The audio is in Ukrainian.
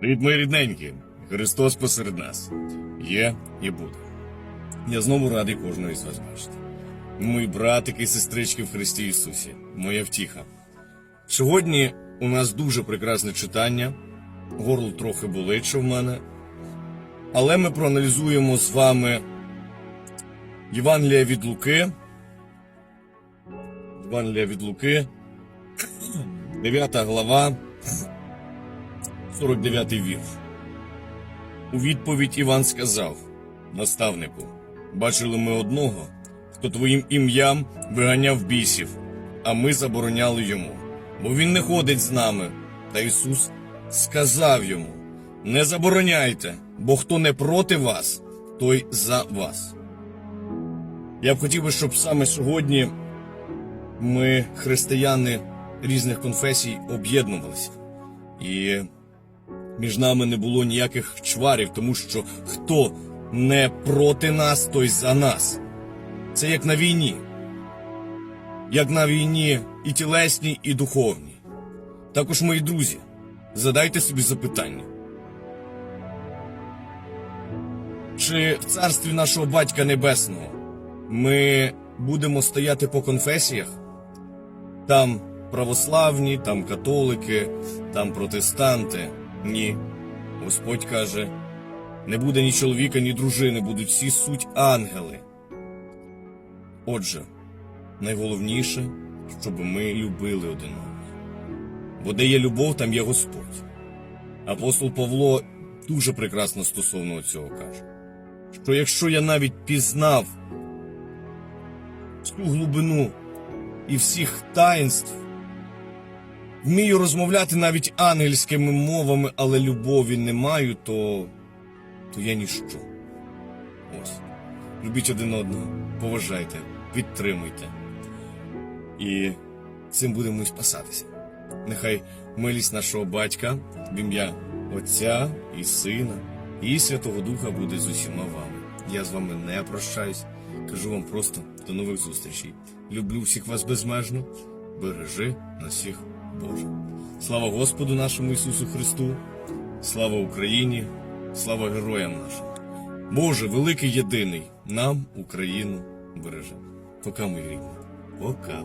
Привіт, мої рідненькі! Христос посеред нас є і буде. Я знову радий кожного із вас бачити. Мої братики і сестрички в Христі Ісусі, моя втіха. Сьогодні у нас дуже прекрасне читання. Горло трохи болить, що в мене. Але ми проаналізуємо з вами Євангелія від Луки. Євангелія від Луки, 9 глава, 49 вірш. У відповідь Іван сказав, наставнику, бачили ми одного, хто твоїм ім'ям виганяв бісів, а ми забороняли йому, бо він не ходить з нами. Та Ісус сказав йому: Не забороняйте, бо хто не проти вас, той за вас. Я б хотів би, щоб саме сьогодні ми, християни різних конфесій, об'єднувалися. І між нами не було ніяких чварів, тому що хто не проти нас, той за нас. Це як на війні. Як на війні і тілесній, і духовній. Також, мої друзі, задайте собі запитання. Чи в царстві нашого Батька Небесного ми будемо стояти по конфесіях? Там православні, там католики, там протестанти. Ні. Господь каже: не буде ні чоловіка, ні дружини, будуть всі суть ангели. Отже, найголовніше, щоб ми любили один одного. Бо де є любов, там є Господь. Апостол Павло дуже прекрасно стосовно цього каже, що якщо я навіть пізнав всю глибину і всіх таїнств, вмію розмовляти навіть ангельськими мовами, але любові не маю, то, то я ніщо. Ось. Любіть один одного, поважайте, підтримуйте. І цим будемо і спасатися. Нехай милість нашого батька в ім'я Отця і Сина і Святого Духа буде з усіма вами. Я з вами не прощаюсь. Кажу вам просто до нових зустрічей. Люблю всіх вас безмежно. Бережи на всіх Боже. Слава Господу нашому Ісусу Христу, слава Україні, слава героям нашим. Боже, великий єдиний, нам Україну береже. Пока, мої рідні. Пока.